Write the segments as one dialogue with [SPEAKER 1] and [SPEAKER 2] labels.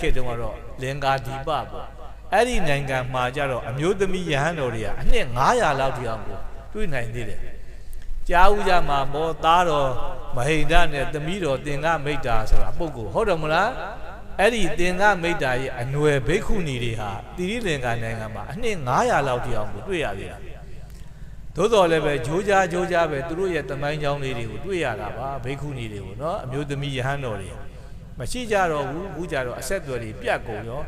[SPEAKER 1] ခေတ်တုန်းကတော့လင်္ကာဒီပပေါ့အဲ့ဒီနိုင်ငံမှာကြတော့အမျိုးသမီးယဟန်တော်တွေကအနှစ်900လောက်တိအောင်ကိုတွေ့နိုင်သေးတယ်ကြားဦးကြမှာမောသားတော်မဟိန္ဒနဲ့သမီးတော်တင်္ကမိတ်တာဆိုတာပုဂ္ဂိုလ်ဟုတ်တယ်မလားအဲ့ဒီတင်္ကမိတ်တာရဲ့အနွယ်ဘိက္ခုနီတွေဟာတိရိလင်္ကာနိုင်ငံမှာအနှစ်900လောက်တိအောင်ကိုတွေ့ရသေးတယ်သို့တော်လည်းပဲဂျိုးကြားဂျိုးကြားပဲသူတို့ရဲ့တမိုင်းကြောင်းလေးတွေကိုတွေ့ရတာပါဘိက္ခုနီတွေကိုနော်အမျိုးသမီးယဟန်တော်တွေ မရှိကြတော့ဘူးအခုကြတော့အဆက်အသွယ်တွေပြတ်ကုန်ရော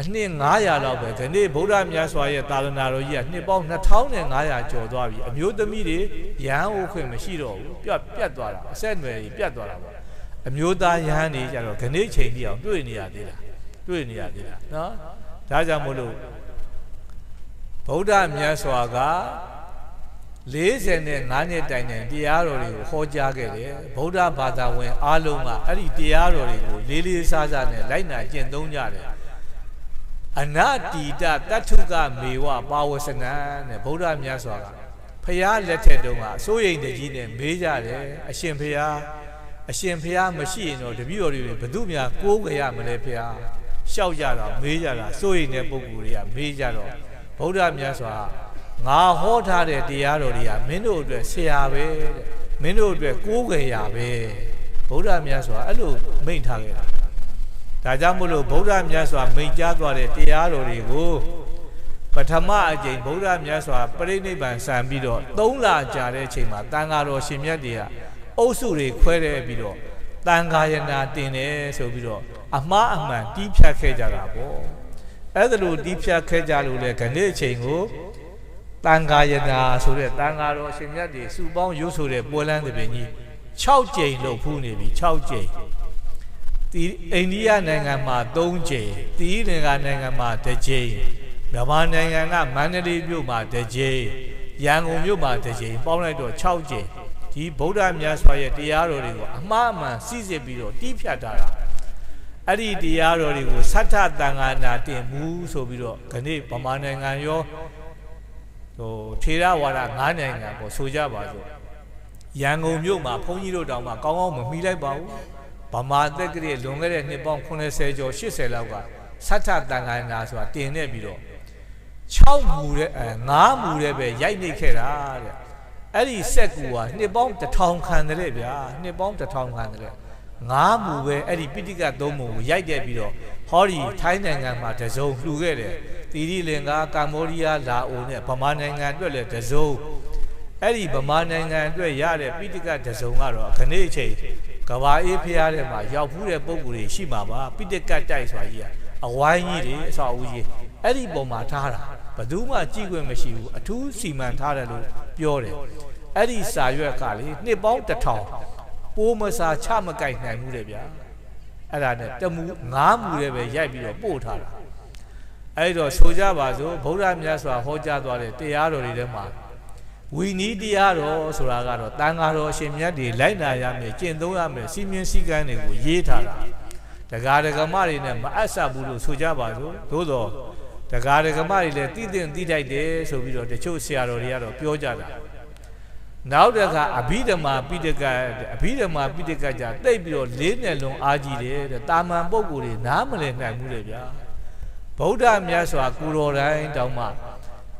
[SPEAKER 1] အနှစ်900လောက်ပဲဒီနေ့ဗုဒ္ဓမြတ်စွာရဲ့သာသနာတော်ကြီးကနှစ်ပေါင်း2500ကျော်သွားပြီအမျိုးသမီးတွေရဟန်းဟုတ်ခွင့်မရှိတော့ဘူးပြတ်ပြတ်သွားတာအဆက်အသွယ်တွေပြတ်သွားတာပေါ့အမျိုးသားရဟန်းတွေကြတော့ခဏိချိန်ကြီးအောင်တွေ့နေရသေးတာတွေ့နေရသေးတာနော်ဒါကြောင့်မို့လို့ဗုဒ္ဓမြတ်စွာက 45နှစ်တိုင်တိုင်တရားတော်တွေကိုဟောကြားခဲ့တယ်ဗုဒ္ဓဘာသာဝင်အားလုံးကအဲ့ဒီတရားတော်တွေကိုလေးလေးစားစားနဲ့လိုက်နာကျင့်သုံးကြတယ်အနတိတတထုကမေဝပါဝစနံတဲ့ဗုဒ္ဓမြတ်စွာကဖះလက်ထက်တုန်းကအစိုးရိမ်တကြီးနဲ့မေးကြတယ်အရှင်ဖះအရှင်ဖះမရှိရင်တော့တပည့်တော်တွေဘယ်သူများကိုးကြရမလဲဖះရှောက်ကြတာမေးကြတာစိုးရိမ်တဲ့ပုဂ္ဂိုလ်တွေကမေးကြတော့ဗုဒ္ဓမြတ်စွာ ငါဟောထားတဲ့တရားတော်တွေကမင်းတို့အတွက်ဆရာပဲတဲ့မင်းတို့အတွက်ကိုးကြရပဲဗုဒ္ဓမြတ်စွာအဲ့လိုမိန့်ထားခဲ့တာဒါကြောင့်မို့လို့ဗုဒ္ဓမြတ်စွာမိန့်ကြားသွားတဲ့တရားတော်တွေကိုပထမအကြိမ်ဗုဒ္ဓမြတ်စွာပြိဋိဘံစံပြီးတော့၃လကြာတဲ့အချိန်မှာတန်ဃာတော်ရှင်မြတ်တွေကအုပ်စုတွေခွဲတဲ့ပြီးတော့တန်ဃာယနာတင်တယ်ဆိုပြီးတော့အမှားအမှန်တီးဖြတ်ခဲ့ကြတာပေါ့အဲ့ဒါလိုတီးဖြတ်ခဲ့ကြလို့လေခဏအချိန်ကို တန်ဃာယနာဆိုတဲ့တန်ဃာတော်ရှင်မြတ်တွေစုပေါင်းရုပ်ဆိုတဲ့ပွဲလန်းသဘင်ကြီး6ကြိမ်လို့ဖူးနေပြီ6ကြိမ်ဒီအိန္ဒိယနိုင်ငံမှာ3ကြိမ်တီးလင်္ကာနိုင်ငံမှာ2ကြိမ်မြန်မာနိုင်ငံကမန္တလေးမြို့မှာ2ကြိမ်ရန်ကုန်မြို့မှာ2ကြိမ်ပေါင်းလိုက်တော့6ကြိမ်ဒီဗုဒ္ဓမြတ်စွာရဲ့တရားတော်တွေကိုအမှားအမှန်စိစစ်ပြီးတော့တီးဖြတ်ထားတာအဲ့ဒီတရားတော်တွေကိုသတ္ထတန်ခါနာတင်မှုဆိုပြီးတော့ခဏဗမာနိုင်ငံရော ဟိုထေရဝါဒ၅နိုင်ငံပေါ့ဆိုကြပါစို့ရန်ကုန်မြို့မှာဘုန်းကြီးတို့တောင်မှကောင်းကောင်းမမီလိုက်ပါဘူးဗမာတက်ကလေးလွန်ခဲ့တဲ့နှစ်ပေါင်း80ကျော်80လောက်ကသတ္ထတန်ခါနာဆိုတာတင်နေပြီးတော့6မူတဲ့အဲ9မူတဲ့ပဲရိုက်နေခဲ့တာတဲ့အဲ့ဒီစက်ကူကနှစ်ပေါင်း1000ခန်းတဲ့ဗျာနှစ်ပေါင်း1000ခန်းတဲ့ ငါးမူပဲအဲ့ဒီပိဋကသုံးမူကိုရိုက်တဲ့ပြီးတော့ဟောဒီထိုင်းနိုင်ငံမှာတစုံလှူခဲ့တယ်တီရီလင်္ကာကမ္ဘောဒီးယားလာအိုနဲ့ဗမာနိုင်ငံအတွက်လည်းတစုံအဲ့ဒီဗမာနိုင်ငံအတွက်ရတဲ့ပိဋကတစုံကတော့ခဏိအချိန်ကဘာအေးဖျားထဲမှာရောက်ဖူးတဲ့ပုံကိုယ်တွေရှိမှာပါပိဋကတိုက်ဆိုတာကြီးကအဝိုင်းကြီးတွေအဆောက်အဦကြီးအဲ့ဒီပုံမှာထားတာဘယ်သူမှကြည့်ခွင့်မရှိဘူးအထူးစီမံထားတယ်လို့ပြောတယ်အဲ့ဒီစာရွက်ကလေနှစ်ပေါင်းတစ်ထောင် ပိုးမစာချမကြိုက်နိုင်ဘူးလေဗျာအဲ့ဒါနဲ့တမူငါးမူလည်းပဲရိုက်ပြီးတော့ပို့ထားတာအဲ့တော့ဆိုကြပါစို့ဗုဒ္ဓမြတ်စွာဟောကြားသွားတဲ့တရားတော်တွေထဲမှာဝီနီးတရားတော်ဆိုတာကတော့တန်ဃာတော်အရှင်မြတ်တွေလိုက်နာရမယ်ကျင့်သုံးရမယ်စီမင်းစည်းကမ်းတွေကိုရေးထားတာတက္ကဒကမတွေနဲ့မအပ်ဆက်ဘူးလို့ဆိုကြပါစို့သို့တော့တက္ကဒကမတွေလည်းတိတင်တိတိုက်တယ်ဆိုပြီးတော့တချို့ဆရာတော်တွေကတော့ပြောကြတာ နောက်တစ်ခါအဘိဓမ္မာပိဋကအဘိဓမ္မာပိဋကကြတိတ်ပြီးတော့လေးနယ်လုံးအားကြီးတယ်တဲ့တာမန်ပုဂ္ဂိုလ်တွေနားမလည်နိုင်ဘူးလေဗျာဗုဒ္ဓမြတ်စွာကိုတော်တိုင်းတောင်းမှ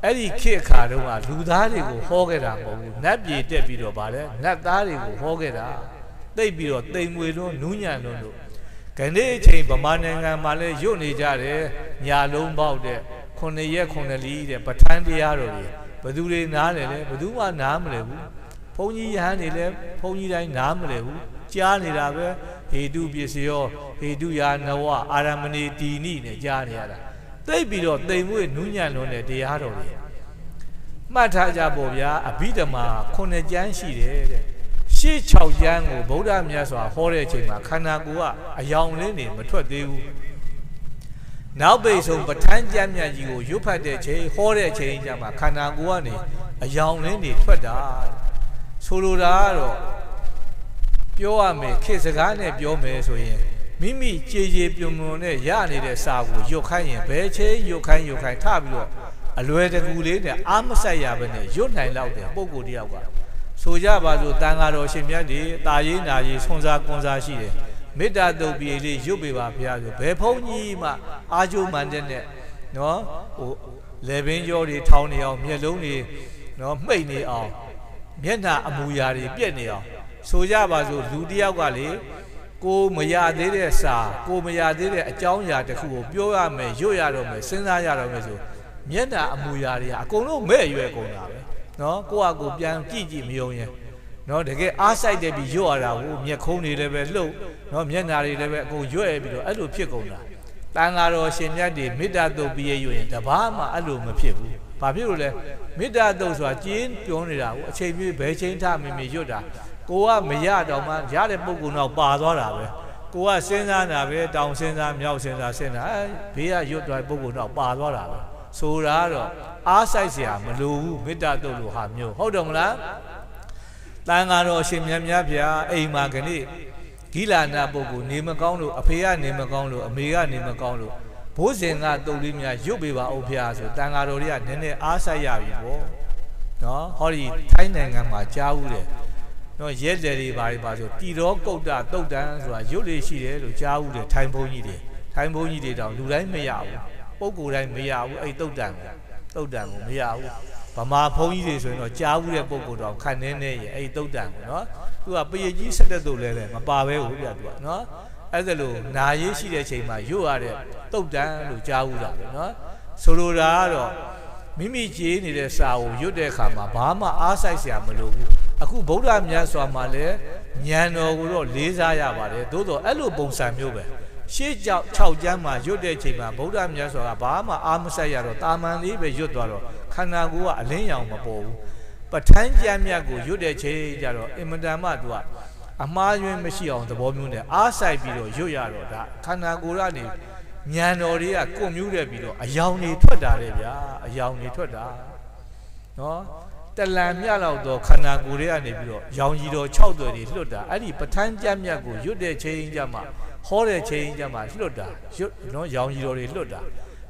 [SPEAKER 1] အဲ့ဒီခေတ်အခါတုန်းကလူသားတွေကိုဟောခဲ့တာမဟုတ်ဘူးနတ်ပြည်တက်ပြီးတော့ဗါလဲနတ်သားတွေကိုဟောခဲ့တာတိတ်ပြီးတော့တိမ်မွေလုံးနူးညံ့လုံးတို့ခဏိအချိန်ဗမာနိုင်ငံမှာလဲရွတ်နေကြတယ်ညာလုံးပေါက်တဲ့ခုနှစ်ရက်ခုနှစ်လီတဲ့ပဋ္ဌာန်းတရားတော်တွေ ဘသူတွေနားလဲလဲဘသူမှနားမလဲဘူးဘုန်းကြီးယဟန်တွေလဲဘုန်းကြီးတိုင်းနားမလဲဘူးကြားနေတာပဲဟေတုပစ္စယောဟေတုယာနဝအာရမဏီတီနိနဲ့ကြားနေရတာသိပြီးတော့တိမ်မွေ့နူးညံ့လွန်းတဲ့တရားတော်တွေမှတ်ထားကြပေါ့ဗျာအဘိဓမ္မာခုနှစ်ကျမ်းရှိတယ်တဲ့ရှေ့6ကျမ်းကိုဗုဒ္ဓမြတ်စွာဟောတဲ့အချိန်မှာခန္ဓာကိုယ်ကအယောင်လင်းနေမထွက်သေးဘူး နောက်ပိတ်ဆုံးပဋ္ဌာန်းကျမ်းမြတ်ကြီးကိုရွတ်ဖတ်တဲ့ချိန်ဟောတဲ့ချိန်ကျမှခန္ဓာကိုယ်ကနေအယောင်လင်းနေထွက်တာဆိုလိုတာကတော့ပြောရမယ်ခေစကားနဲ့ပြောမယ်ဆိုရင်မိမိကြည်ကြည်ပြုံပြုံနဲ့ရနေတဲ့စာကိုရွတ်ခိုင်းရင်ဘယ်ချိန်ရွတ်ခိုင်းရွတ်ခိုင်းထပြီးတော့အလွယ်တကူလေးနဲ့အာမဆက်ရပဲနဲ့ရွတ်နိုင်လောက်တဲ့ပုံကိုတယောက်ကဆိုကြပါစို့တန်ဃာတော်ရှင်မြတ်တွေတာရေးနာရေးဆွန်စားကွန်စားရှိတယ် မေတ္တာတုတ်ပြေလေးရွတ်ပေးပါဘုရားဆိုဘယ်ဖုန်းကြီးမှအာဂျိုမန်တဲ့နဲ့နော်ဟိုလေပင်ကြောတွေထောင်းနေအောင်မျက်လုံးတွေနော်မှိတ်နေအောင်မျက်နှာအမူအရာတွေပြက်နေအောင်ဆိုကြပါစို့လူတယောက်ကလေကိုမရသေးတဲ့စာကိုမရသေးတဲ့အကြောင်းအရာတစ်ခုကိုပြောရမယ်ရွတ်ရတော့မယ်စဉ်းစားရတော့မယ်ဆိုမျက်နှာအမူအရာတွေကအကုန်လုံးမဲ့ရွယ်ကုန်တာပဲနော်ကိုကကိုပြန်ကြည့်ကြည့်မယုံရင်နော်တကယ်အားဆိုင်တယ်ပြီးရွတ်ရတာကိုမျက်ခုံးတွေလည်းပဲလှုပ် နော်မျက်နှာတွေလည်းပဲအကုန်ရွတ်ရပြီးတော့အဲ့လိုဖြစ်ကုန်တာတန်ဃာတော်ရှင်မြတ်တွေမေတ္တာတုတ်ပြီးရွတ်ရင်တပားမှအဲ့လိုမဖြစ်ဘူးဘာဖြစ်လို့လဲမေတ္တာတုတ်ဆိုတာကျင်းပြောနေတာကိုအချိန်ပြည့်ဘယ်ချိန်ထမင်းမရွတ်တာကိုကမရတော့မှရတဲ့ပုံကုနောက်ပါသွားတာပဲကိုကစဉ်းစားတာပဲတောင်စဉ်းစားမြောက်စဉ်းစားစဉ်းစားအဲဘေးကရွတ်သွားပုံကုနောက်ပါသွားတာပဲဆိုတာတော့အားဆိုင်เสียမလိုဘူးမေတ္တာတုတ်လို့ဟာမျိုးဟုတ်တယ်မလားတန်ဃာတော်ရှင်မြတ်များဗျာအိမ်မှာခဏိ ဂိလာနာပုဂ္ဂိုလ်နေမကောင်းလို့အဖေကနေမကောင်းလို့အမေကနေမကောင်းလို့ဘိုးစဉ်ကတုတ်လေးများရွတ်ပေးပါဦးဖျားဆိုတန်ဃာတော်တွေကနည်းနည်းအားဆိုင်ရပြီပေါ့နော်ဟောဒီထိုင်းနိုင်ငံမှာကြားဦးတယ်နော်ရဲတယ်တွေဘာတွေပါဆိုတီတော်ကုတ်တာတုတ်တန်းဆိုတာရွတ်လေးရှိတယ်လို့ကြားဦးတယ်ထိုင်းဘုန်းကြီးတွေထိုင်းဘုန်းကြီးတွေတောင်လူတိုင်းမရဘူးပုဂ္ဂိုလ်တိုင်းမရဘူးအဲ့တုတ်တန်းကိုတုတ်တန်းကိုမရဘူးဗမာဘုန်းကြီးတွေဆိုရင်တော့ကြားဦးတဲ့ပုဂ္ဂိုလ်တော်ခံနေနေရဲ့အဲ့တုတ်တန်းကိုနော် သူကပရိကြီးဆက်တဲ့သူလဲလဲမပါပဲဘူးပြသူကနော်အဲ့ဒါလို့နာရေးရှိတဲ့ချိန်မှာရွတ်ရတဲ့တုတ်တန်းလို့ကြားဦးတာပဲနော်ဆိုလိုတာကတော့မိမိကြေးနေတဲ့စာကိုရွတ်တဲ့အခါမှာဘာမှအားဆိုင်စရာမလိုဘူးအခုဗုဒ္ဓမြတ်စွာမှာလည်းဉာဏ်တော်ကိုတော့လေးစားရပါတယ်သို့တော့အဲ့လိုပုံစံမျိုးပဲရှေ့ကြောက်6ကျမ်းမှာရွတ်တဲ့ချိန်မှာဗုဒ္ဓမြတ်စွာကဘာမှအားမဆက်ရတော့တာမန်လေးပဲရွတ်သွားတော့ခန္ဓာကိုယ်ကအလင်းရောင်မပေါ်ဘူး ပဋ္ဌာန်းကျမ်းမြတ်ကိုရွတ်တဲ့ချိန်ကျတော့အင်မတန်မှသူကအမှားယွင်းမရှိအောင်သဘောမျိုးနဲ့အားဆိုင်ပြီးတော့ရွတ်ရတော့ဒါခန္ဓာကိုယ်ကနေဉာဏ်တော်တွေကကွန်မြူးတဲ့ပြီးတော့အယောင်တွေထွက်တာလေဗျာအယောင်တွေထွက်တာနော်တလံမြလောက်တော့ခန္ဓာကိုယ်တွေကနေပြီးတော့ရောင်ကြီးတော်6သွယ်တွေလွတ်တာအဲ့ဒီပဋ္ဌာန်းကျမ်းမြတ်ကိုရွတ်တဲ့ချိန်ကျမှဟောတဲ့ချိန်ကျမှလွတ်တာရွတ်နော်ရောင်ကြီးတော်တွေလွတ်တာ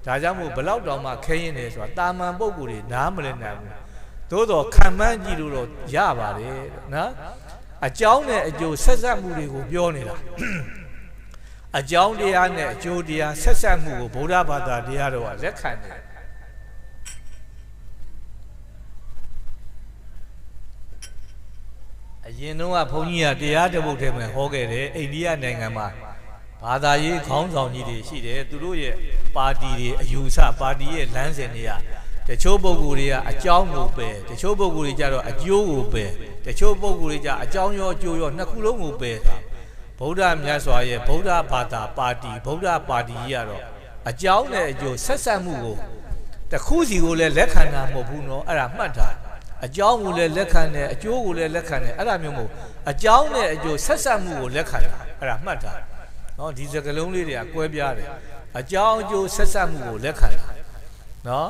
[SPEAKER 1] ဒါကြောင့်မို့ဘလောက်တောင်မှခဲရင်တယ်ဆိုတာတာမန်ပုံကိုယ်တွေနားမလည်နိုင်ဘူး သို့တော့ခံမှန်းကြည့်လို့တော့ရပါတယ်နော်အကြောင်းနဲ့အကျိုးဆက်ဆက်မှုတွေကိုပြောနေတာအကြောင်းတရားနဲ့အကျိုးတရားဆက်ဆက်မှုကိုဗုဒ္ဓဘာသာတရားတော်ကလက်ခံတယ်အရင်တော့ဘုန်းကြီးကတရားတပုတ်ထဲမှာဟောခဲ့တယ်အိန္ဒိယနိုင်ငံမှာဘာသာရေးခေါင်းဆောင်ကြီးတွေရှိတယ်သူတို့ရဲ့ပါတီတွေအယူဆပါတီရဲ့လမ်းစဉ်တွေက တချို့ပုဂ္ဂိုလ်တွေကအကြောင်းကိုပယ်တချို့ပုဂ္ဂိုလ်တွေကြတော့အကျိုးကိုပယ်တချို့ပုဂ္ဂိုလ်တွေကြအကြောင်းရောအကျိုးရောနှစ်ခုလုံးကိုပယ်တာဗုဒ္ဓမြတ်စွာရဲ့ဗုဒ္ဓဘာသာပါတီဗုဒ္ဓပါတီကြီးကတော့အကြောင်းနဲ့အကျိုးဆက်ဆက်မှုကိုတခုစီကိုလည်းလက်ခံတာမဟုတ်ဘူးနော်အဲ့ဒါမှတ်တာအကြောင်းကိုလည်းလက်ခံတယ်အကျိုးကိုလည်းလက်ခံတယ်အဲ့ဒါမျိုးမဟုတ်အကြောင်းနဲ့အကျိုးဆက်ဆက်မှုကိုလက်ခံတာအဲ့ဒါမှတ်တာနော်ဒီစကလုံးလေးတွေကကွဲပြားတယ်အကြောင်းအကျိုးဆက်ဆက်မှုကိုလက်ခံတာနော်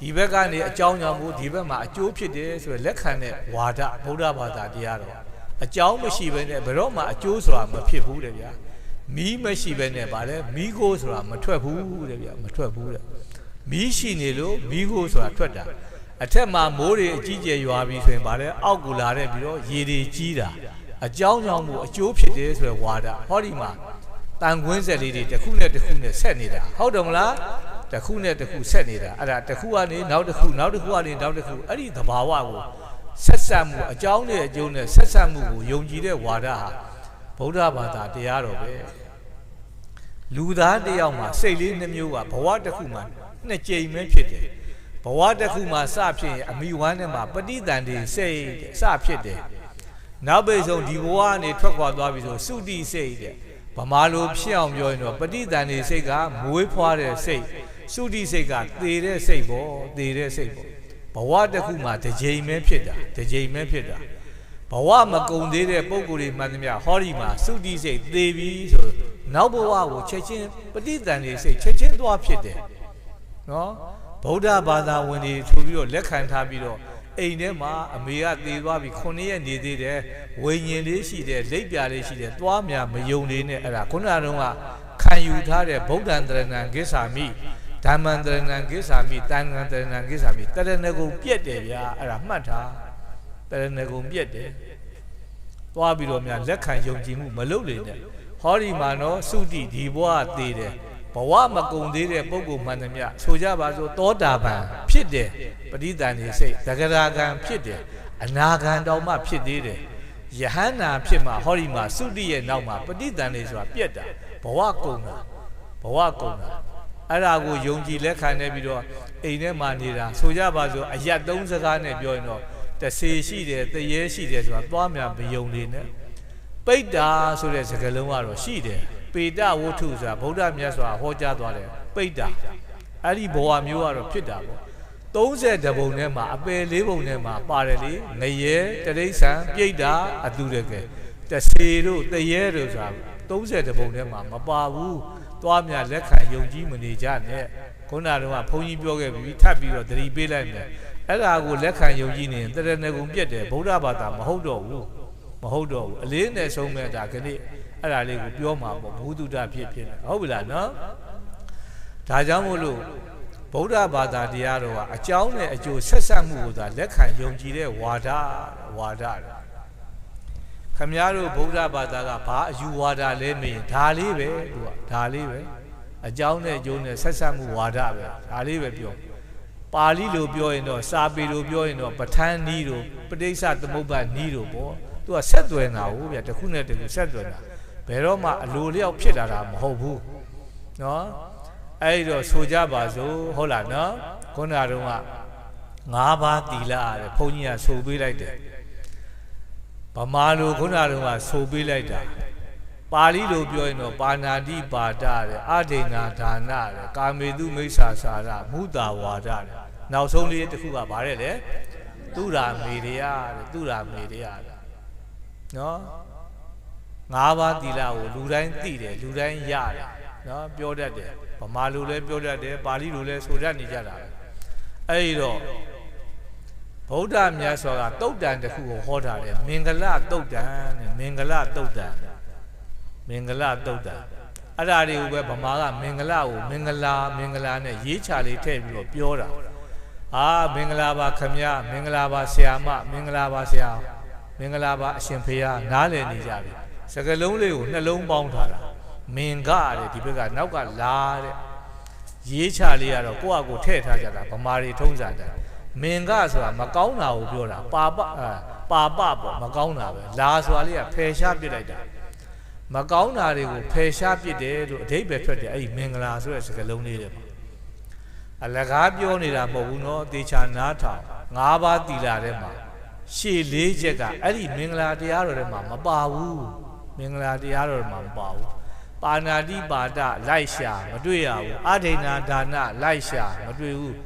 [SPEAKER 1] ဒီဘက်ကနေအကြောင်းကြောင့်မို့ဒီဘက်မှာအကျိုးဖြစ်တယ်ဆိုရယ်လက်ခံတဲ့ဝါဒဗုဒ္ဓဘာသာတရားတော်အကြောင်းမရှိဘဲနဲ့ဘယ်တော့မှအကျိုးဆိုတာမဖြစ်ဘူးတဲ့ဗျာမီးမရှိဘဲနဲ့ဗာလဲမီးကိုဆိုတာမထွက်ဘူးတဲ့ဗျာမထွက်ဘူးတဲ့မီးရှိနေလို့မီးကိုဆိုတာထွက်တာအထက်မှာမိုးတွေအကြီးကျယ်ရွာပြီးဆိုရင်ဗာလဲအောက်ကိုလာတဲ့ပြီးတော့ရေတွေကြီးတာအကြောင်းကြောင့်မို့အကျိုးဖြစ်တယ်ဆိုရယ်ဝါဒဟောဒီမှာတန်ခွင်းဆက်လေးတွေတစ်ခုနဲ့တစ်ခုနဲ့ဆက်နေတာဟုတ်တယ်မလား တစ်ခုနဲ့တစ်ခုဆက်နေတာအဲ့ဒါတစ်ခုကနေနောက်တစ်ခုနောက်တစ်ခုကနေနောက်တစ်ခုအဲ့ဒီသဘာဝကိုဆက်ဆက်မှုအကြောင်းနဲ့အကျိုးနဲ့ဆက်ဆက်မှုကိုယုံကြည်တဲ့ဝါဒဟာဗုဒ္ဓဘာသာတရားတော်ပဲလူသားတယောက်မှာစိတ်လေးနှမျိုးကဘဝတစ်ခုမှာနှစ်ကြိမ်ပဲဖြစ်တယ်ဘဝတစ်ခုမှာစဖြစ်ရင်အမိဝမ်းထဲမှာပဋိသန္ဓေစိတ်စဖြစ်တယ်နောက်ပိတ်ဆုံးဒီဘဝကနေထွက်ခွာသွားပြီဆိုစုတိစိတ်တဲ့ဗမာလိုဖြစ်အောင်ပြောရင်တော့ပဋိသန္ဓေစိတ်ကမွေးဖွားတဲ့စိတ် စုတိစိတ်ကသေတဲ့စိတ်ပေါ့သေတဲ့စိတ်ပေါ့ဘဝတစ်ခုမှာတစ်ကြိမ်ပဲဖြစ်တာတစ်ကြိမ်ပဲဖြစ်တာဘဝမကုံသေးတဲ့ပုံကိုယ်တွေမှန်သမျှဟောဒီမှာစုတိစိတ်သေပြီဆိုနောက်ဘဝကိုချက်ချင်းပဋိသန္ဓေစိတ်ချက်ချင်းသွားဖြစ်တယ်နော်ဗုဒ္ဓဘာသာဝင်တွေဆိုပြီးတော့လက်ခံထားပြီးတော့အိမ်ထဲမှာအမေကသေသွားပြီ9ရက်နေသေးတယ်ဝိညာဉ်လေးရှိတယ်လက်ပြလေးရှိတယ်သွားမြမယုံလေးနဲ့အဲ့ဒါခုနကတော့ခံယူထားတဲ့ဗုဒ္ဓံတရဏံကိစ္ဆာမိ ဓမ္မံတရဏံကိစ္ဆာမိတန်ဃံတရဏံကိစ္ဆာမိတရဏဂုံပြက်တယ်ဗျာအဲ့ဒါမှတ်ထားတရဏဂုံပြက်တယ်သွားပြီးတော့များလက်ခံယုံကြည်မှုမလုပ်လေနဲ့ဟောဒီမှာနော်သုတိဒီဘဝသေးတယ်ဘဝမကုံသေးတဲ့ပုဂ္ဂိုလ်မှန်သမျှဆိုကြပါစို့သောတာပန်ဖြစ်တယ်ပဋိသန္ဓေစိတ်သဂရာကံဖြစ်တယ်အနာဂံတောင်မှဖြစ်သေးတယ်ယဟန္တာဖြစ်မှာဟောဒီမှာသုတိရဲ့နောက်မှာပဋိသန္ဓေဆိုတာပြက်တာဘဝကုံတာဘဝကုံတာ အဲ့ဒါကိုယုံကြည်လက်ခံနေပြီးတော့အိမ်ထဲမှာနေတာဆိုကြပါစို့အယတ်သုံးစကားနဲ့ပြောရင်တော့တဆေရှိတယ်တရေရှိတယ်ဆိုတာသွားများမယုံနေနဲ့ပိတ္တာဆိုတဲ့စကားလုံးကတော့ရှိတယ်ပေတဝုထုဆိုတာဗုဒ္ဓမြတ်စွာဟောကြားသွားတယ်ပိတ္တာအဲ့ဒီဘဝမျိုးကတော့ဖြစ်တာပေါ့30တပုံထဲမှာအပယ်လေးပုံထဲမှာပါတယ်လေငရဲတရိษံပြိတ္တာအတူတကယ်တဆေတို့တရေတို့ဆိုတာ30တပုံထဲမှာမပါဘူး သွားမြလက်ခံယုံကြည်မနေကြနဲ့ခုနကတော့ဘုန်းကြီးပြောခဲ့ပြီထပ်ပြီးတော့သတိပေးလိုက်မယ်အဲ့ဒါကိုလက်ခံယုံကြည်နေရင်တရဏဂုံပြက်တယ်ဗုဒ္ဓဘာသာမဟုတ်တော့ဘူးမဟုတ်တော့ဘူးအလေးနဲ့ဆုံးမဲ့ဒါခဏအဲ့ဒါလေးကိုပြောမှာပေါ့ဘုဒ္ဓဖြစ်ဖြစ်ဟုတ်ပြီလားနော်ဒါကြောင့်မို့လို့ဗုဒ္ဓဘာသာတရားတော်ကအကြောင်းနဲ့အကျိုးဆက်ဆက်မှုကိုသာလက်ခံယုံကြည်တဲ့ဝါဒဝါဒ ခမည်းတော်ဗုဒ္ဓဘာသာကဘာအယူဝါဒလဲမင်းဒါလေးပဲသူကဒါလေးပဲအကြောင်းနဲ့အကျိုးနဲ့ဆက်ဆက်မှုဝါဒပဲဒါလေးပဲပြောပါဠိလိုပြောရင်တော့စာပေလိုပြောရင်တော့ပဋ္ဌာန်းနီးတို့ပဋိစ္စသမုပ္ပါနီးတို့ပေါ့သူကဆက်သွယ်တာဟုတ်ဗျတခုနဲ့တခုဆက်သွယ်တာဘယ်တော့မှအလိုလျောက်ဖြစ်လာတာမဟုတ်ဘူးနော်အဲ့တော့ဆိုကြပါစို့ဟုတ်လားနော်ခုနကတော့က၅ပါးတီလာတဲ့ဘုန်းကြီးကဆိုပေးလိုက်တယ်ဗ မာလိုခုနကတော့ကဆိုပေးလိုက်တာပါဠိလိုပြောရင်တော့ပါဏာတိပါဒတဲ့အဒိနာဒါနတဲ့ကာမေတုမိစ္ဆာစာရမုတာဝါဒတဲ့နောက်ဆုံးလေးတစ်ခုကဗါတဲ့လေသူရာမေရယတဲ့သူရာမေရယတဲ့နော်ငါးပါးသီလကိုလူတိုင်းသိတယ်လူတိုင်းရတယ်နော်ပြောတတ်တယ်ဗမာလူလည်းပြောတတ်တယ်ပါဠိလူလည်းဆိုတတ်နေကြတာအဲ့ဒီတော့ ဗုဒ္ဓမြတ်စွာကတုတ်တန်တစ်ခုကိုဟောထားတယ်မင်္ဂလတုတ်တန်တဲ့မင်္ဂလတုတ်တန်မင်္ဂလတုတ်တန်အဲ့ဒါတွေကိုပဲဗမာကမင်္ဂလကိုမင်္ဂလာမင်္ဂလာနဲ့ရေးချလေးထည့်ပြီးတော့ပြောတာအာမင်္ဂလာပါခမရမင်္ဂလာပါဆရာမမင်္ဂလာပါဆရာမင်္ဂလာပါအရှင်ဖေဟာနားလည်နေကြပြီစကလုံးလေးကိုနှလုံးပေါင်းထားတာမင်္ဂတဲ့ဒီဘက်ကနောက်ကလာတဲ့ရေးချလေးကတော့ကိုယ့်အကိုထည့်ထားကြတာဗမာတွေထုံးစံတယ် မင်္ဂဆိုတာမကောင်းတာကိုပြောတာပါပပါပပေါ့မကောင်းတာပဲလာဆိုတာလေးကဖယ်ရှားပစ်လိုက်တာမကောင်းတာတွေကိုဖယ်ရှားပစ်တယ်လို့အဓိပ္ပာယ်ထွက်တယ်အဲ့ဒီမင်္ဂလာဆိုတဲ့စကားလုံးလေးတွေပါအလကားပြောနေတာမဟုတ်ဘူးနော်တေချာနားထောင်၅ပါးတီလာထဲမှာရှေ့လေးချက်ကအဲ့ဒီမင်္ဂလာတရားတော်ထဲမှာမပါဘူးမင်္ဂလာတရားတော်မှာမပါဘူးပါဏာတိပါဒလိုက်ရှာမတွေ့ရဘူးအဒိဏဒါနလိုက်ရှာမတွေ့ဘူး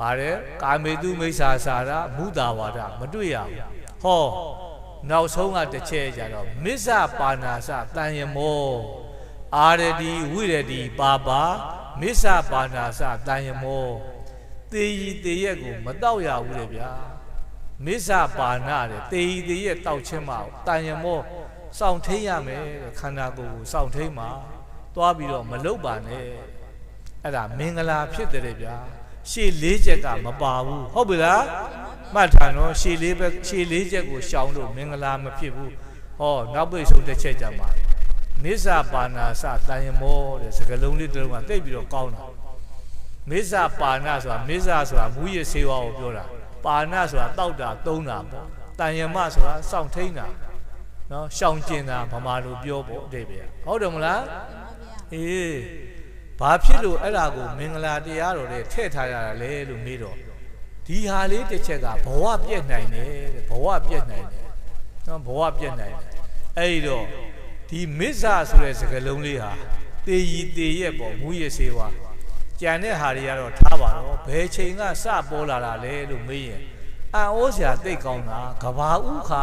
[SPEAKER 1] ပါတယ်ကာမေတုမိစ္ဆာစာရမုတာဝါဒမတွေ့ရဘူးဟောနောက်ဆုံးကတစ်ချက်ကြတော့မစ္ဆပါဏာစတန်ယမောအာရတိဝိရတိပါပါမစ္ဆပါဏာစတန်ယမောတေယီတေရက်ကိုမတော့ရဘူးလေဗျာမစ္ဆပါဏတဲ့တေယီတေရက်တောက်ချင်းမှာတန်ယမောစောင့်ထိန်ရမယ်ခန္ဓာကိုယ်ကိုစောင့်ထိန်မှာသွားပြီးတော့မလုတ်ပါနဲ့အဲ့ဒါမင်္ဂလာဖြစ်တယ်ဗျာ ရှေ့လေးချက်ကမပါဘူးဟုတ်ပြီလားမှတ်ထားနော်ရှေ့လေးပဲရှေ့လေးချက်ကိုရှောင်လို့မင်္ဂလာမဖြစ်ဘူးဟောနောက်ပိတ်ဆုံးတစ်ချက်ကြမှာမစ္ဆပါဏာစတန်ယမောတဲ့စကလုံးလေးတစ်လုံးကတိတ်ပြီးတော့ကောင်းတာမစ္ဆပါဏဆိုတာမစ္ဆဆိုတာမူရစေဝါကိုပြောတာပါဏဆိုတာတောက်တာသုံးတာပေါ့တန်ယမဆိုတာစောင့်ထိန်တာနော်ရှောင်ကျင်တာဗမာလိုပြောဖို့အတိတ်ပဲဟုတ်တယ်မလားအေး ဘာဖြစ်လို့အဲ့ဒါကိုမင်္ဂလာတရားတော်တွေထည့်ထားရတာလဲလို့မေးတော့ဒီဟာလေးတစ်ချက်ကဘဝပြည့်နိုင်တယ်တဲ့ဘဝပြည့်နိုင်တယ်နော်ဘဝပြည့်နိုင်တယ်အဲ့ဒီတော့ဒီမစ္ဆာဆိုတဲ့စကားလုံးလေးဟာတေရီတေရက်ပေါ့မူရစေဝါကြံတဲ့ဟာတွေကတော့ထားပါတော့ဘယ်ချိန်ကစပေါ်လာတာလဲလို့မေးရင်အံ့ဩစရာသိတ်ကောင်းတာကဘာဥခါ